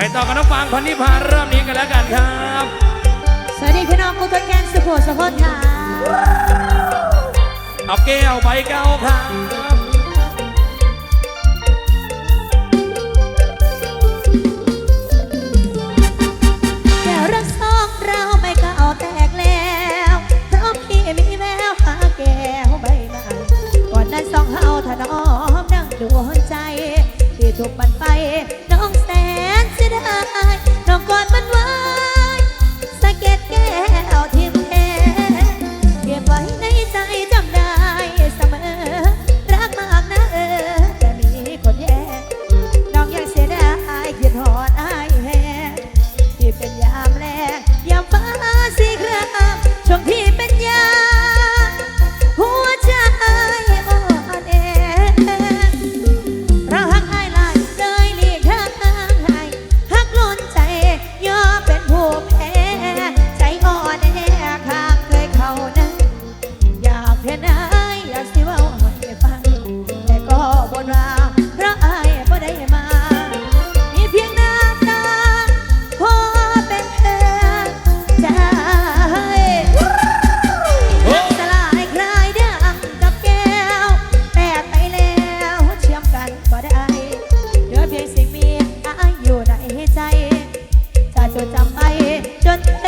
ไปต่อกันน้องฟางคนที่พาเรอบนี้กันแล้วกันครับ สวัสดีพี่น้องกูตัวแกนสุโขสุโขค่ะเอาแก้วไปเก้าพับแก้วรักสองเราไม่เก่าแตกแล้วเพราะพี่มีแววหาแก้วใบใหม่ก่อนนั้นสองเฮาถนอมนั่งดวงใจ ที่ถูกมันไปน้อง เสียดายน้องกอดมันไว้ จะไปจนเธ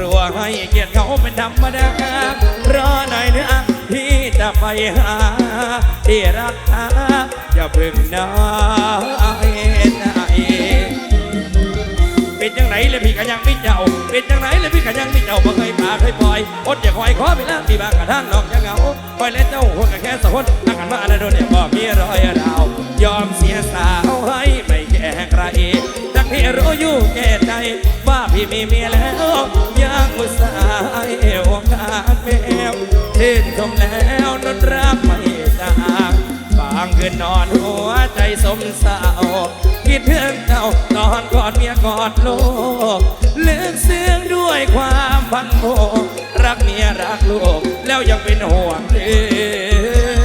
รัวให้เกียรติเขาเป็นธรรมดาครับอหน่อยนะที่จะไปหาที่รักอย่าเพิ่งน้อยนะเป็นยังไงเลยพี่กันยังไม่เจ้า เป็นยังไงเลยพี่กันยังไม่เจ้าบ่เคยปาเคยปล่อยอดอย่าคอยขอไปแล้วที่บางกระทั่งน้องยังเหงาคอยเล่นเจ้าคนกันแค่สะพนอากันมาอะไรโดนเนี่ยบ่มีรอยดาว ยอมเสีย รู้อยู่แก่ใจ ว่าพี่มีเมียแล้วยังอุตส่าห์เอการแมวเท่นชมแล้วนนรักไม่จางบางคืนนอนหัวใจสมสาวคิดถึงเจ้านอนกอดเมียกอดลูกเลืองเสียงด้วยความพันโมรักเมียรักลูกแล้วยังเป็นห่วงเธอ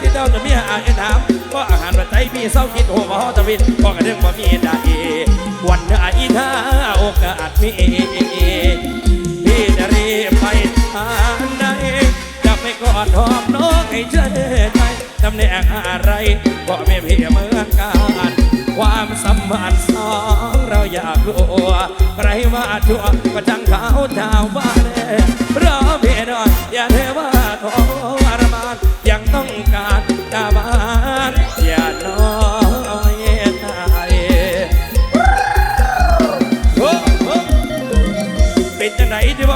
ที่เจ้าจะมีอาหารนถามก็อาหารประใยพี่เศร้าคิดโอ้มาฮอตวินพอกระเรื่องบ่มีได้วันเนื้ออีท่าโอกาสมีพี่จะรีบไปทางไหนจะไปกอดหอมน้องให้เชื่อใจตำแหน่งอะไรก็ไม่เพียเหมือนกันความสัมพันธ์สองเราอยากรู้ใครว่าชั่วก็จังขาชาวบ้านเรา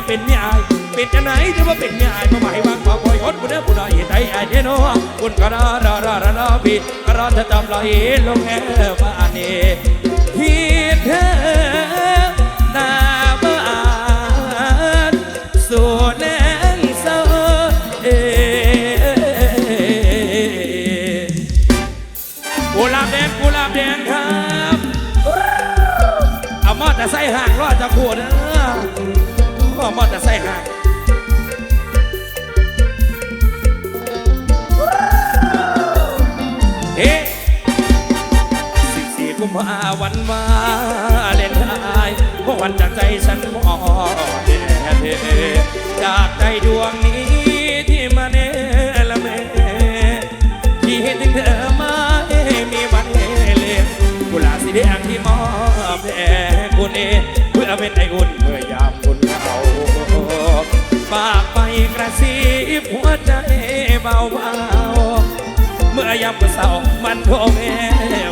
เป็นเมียอายเป็นจังไหนที่ว่าเป็นเมียอายมาหมายวางความคอยอดบุญเด้อบุญใดใจอายเด้อเนาะบุญก็รอรอรอรอรอพี่ก็รอจะจำลอยลงแง่บ้านนี้คิดเธอตาบ้านสู่แรงเศร้าเอกุหลาบแดงกุหลาบแดงครับเอามอแต่ใส่ห่างรอดจะขวดนะ มอเตอร์ไซค์หายเอ๊ะสิบสี่กุมภาวันมาเล่นไายเพราะวันจากใจฉัน กระซิบหัวใจเบาๆเมื่อยามเศร้ามันโทเม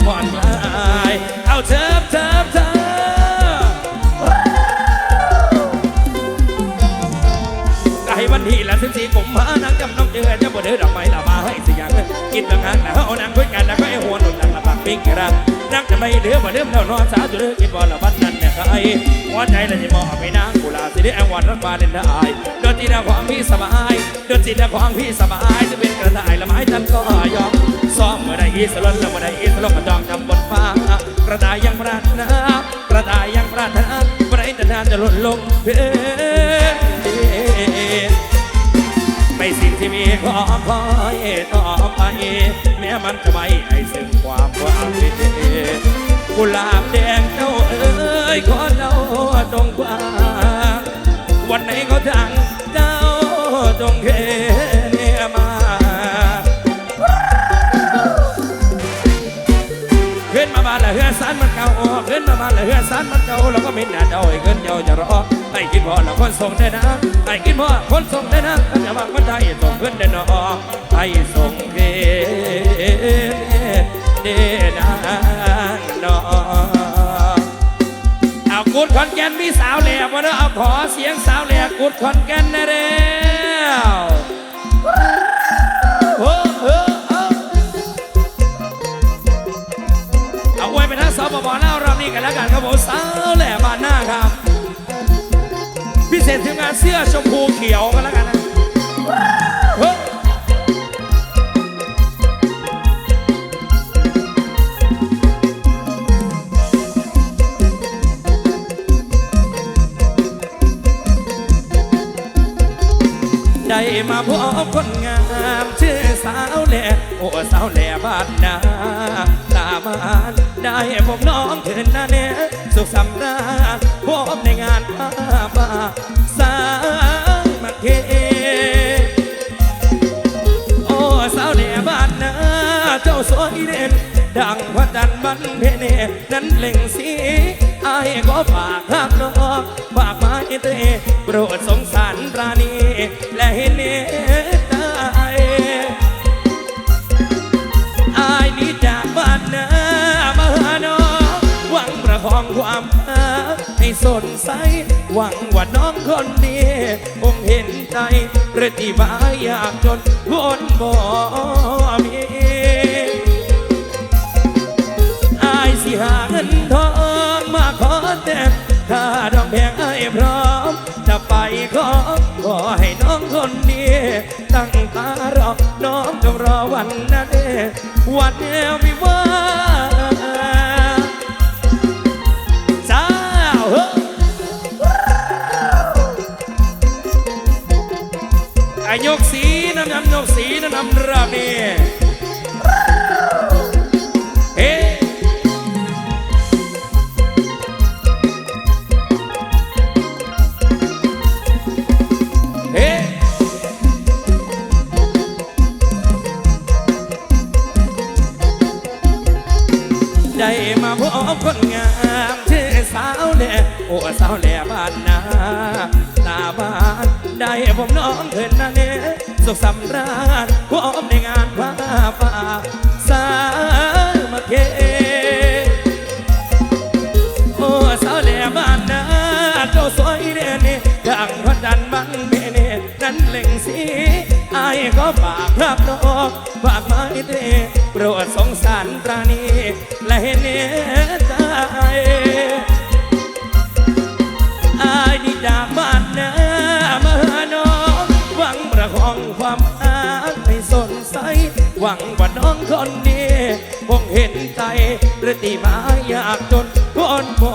ผ่อนคลายเอาเถิบเถิบเถิบไอ้วันที่ละสิบสี่กุมภานังจำน้องเจอจะบ่เดือดอกไม้ละมาให้สิอย่างกินบางงานแล้วเอานางคุยกันแล้วก็ไอหัวหนุนนังละปากปิ้งกระ นักจะไม่เดือบ่เดืมแล้วนอนสาจุเดือกินบ่ละบัดนั้นเนี่ยใครหัวใจเละจะมองไปนางกุลาสิได้แอวันรักบาเล่นได้โดนจีดาของพี่สบายโดนจีดาของพี่สบายจะเป็นกระต่ายละไม้ฉันก็ยอมซ้อมเมื่อใดอีสลนแล้วเมื่อใดอีสลนก็จองจำบนฟ้ากระต่ายยังปรารถนากระต่ายยังปรารถนาเมื่อใดจะนานจะหล่นลงเพ สิ่งที่มีขอคอยต่อไป แม้มันจะไม่ให้ซึ่งความหวังกุหลาบแดงเจ้าเอ๋ยขอเจ้าจงกว้างวันไหนเขาดังเจ้าจงเท ขึ้นมาบ้านละเฮือสันมันเก่าแล้วก็มินหน้าเจ้าให้ขึ้นเจ้าจะรอให้กินพอแล้วคนส่งได้นะให้กินพอคนส่งได้นะถ้าจะวางคนไทยส่งขึ้นได้นอให้ส่งเกเดนางนอเอากุดขอนแก่นมีสาวแหลกมาเด้อเอาขอเสียงสาวแหลกกุดขอนแก่นนะเร็วโอ้ ไว้ไปทั้ารอบนี้กันแล้วกันครับผมสาวแหล่บ้านหน้าครับ พิเศษทีมงานเสื้อชมพูเขียวกันแล้วกันนะเฮ้ยได้มาพบคนงามชื่อสาวแหล่โอ้สาวแหล่บ้านนาตา ได้พบน้องเถินนาเนสุขสำราญพบในงานผ้าป่าสามัคคีโอ้สาวเหนือบ้านนาเจ้าสวยเด่นดังพระจันทร์บันเพเนนั้นเล่งสีอายก็ฝากหักน้องฝากไม้เตะโปรดสงสารปราณีและเห็นเน คองความรักให้สดใส หวังว่าน้องคนดีคงเห็นใจเรติบายอยากจนคนบ่มีอายสิหาเงินทองมาขอแต่ถ้าดอกแพงไอ้พร้อม จะไปขอขอให้น้องคนนี้ตั้งตารอน้องจงรอวันนั้นวันวิวา อายกสีน้ำยำยกสีน้ำนำราบนี่เฮ้ั้นเล่งสีอายก็ฝากรับนอกฝากไม้เตโปรดสงสารปราณีและเห็นเนตใจอายนี่จากบ้านนามาหาน้องหวังประคองความอาให้สนใส หวังว่าน้องคนนี้คงเห็นใจหรือตีมาอยากจนคนบ่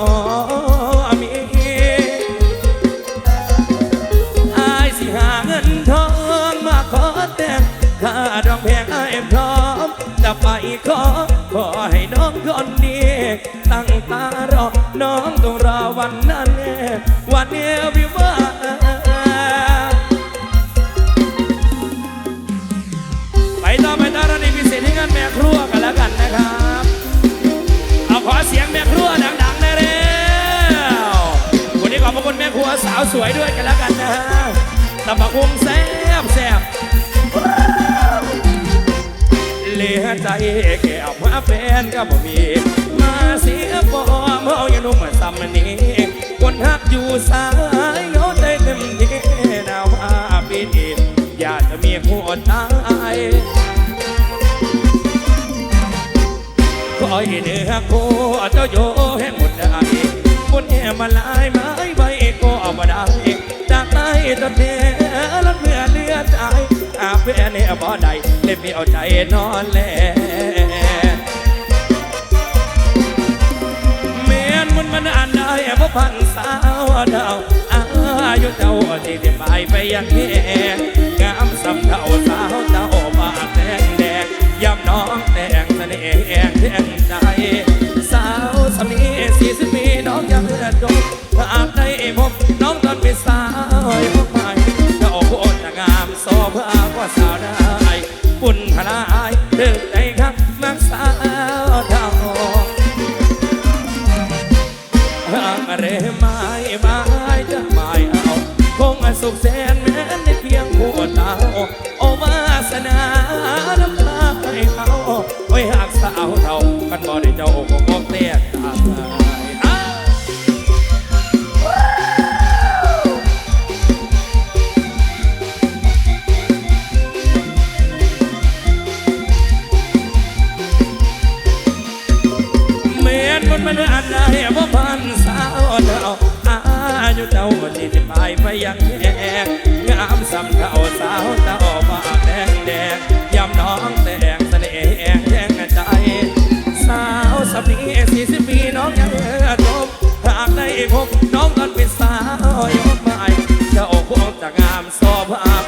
ขอขอให้น้องคนนี้ตั้งตารอ น้องต้องรอวันนั้น วันเนี้ยวิวาไปต่อไปต่อระดับพิเศษที่งานแม่ครัวกันแล้วกันนะครับ เอาขอเสียงแม่ครัวดังๆได้แล้ววันนี้ขอบพระคุณแม่ครัวสาวสวยด้วยกันแล้วกันนะฮะตำบักหุ่งแซ่บแซ่บ ใจแก้วมาแฟนก็บ่มี มาเสียฟอมเฮาอยังนุ่มซ้ำมันนี้คนฮักอยู่สายโน้ตได้เต็มที่ดาวอาปีนี้อยากจะมีหัวตายคอยเนื้อโคเจ้าโยให้หมดได้บนแห่มาลายไม้ใบก็เอามาได้จากใต้ตอนเนี้อ นเนี่บ่ได้เล่นไม่เอาใจนอนแลเมียนมันมันอ่านได้เพราะพันสาวดาวอายุเจ้าที่ได้ไปไปยังแห่งามสำเท่าสาวเจ้าปาแดงแดงยำน้องแต่งเสน่ห์แองแทงใจสาวสำนีสี่สิบปีน้องยังเลือดดม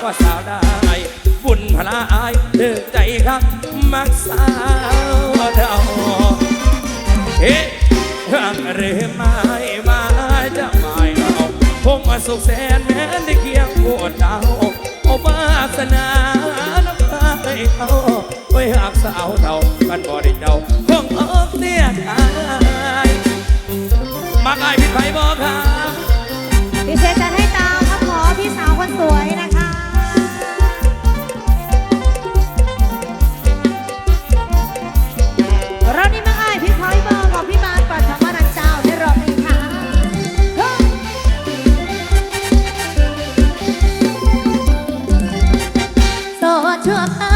ก็สาวได้บุญพลาอายเธอใจครับมักสาวเดาเฮ้หรือไม่มาจะไม่เอาคงมาสุขแสนแม้ได้เคียงปวดดาวเอาวาสนาน้ำตาไปเอาไว้หากสาวเท่ากันบ่ได้เดาคงออกเนี่ยทายมาไกลพิภัยบอกค่ะดิเซนจะให้ตามขอพี่สาวคนสวยนะคะ trước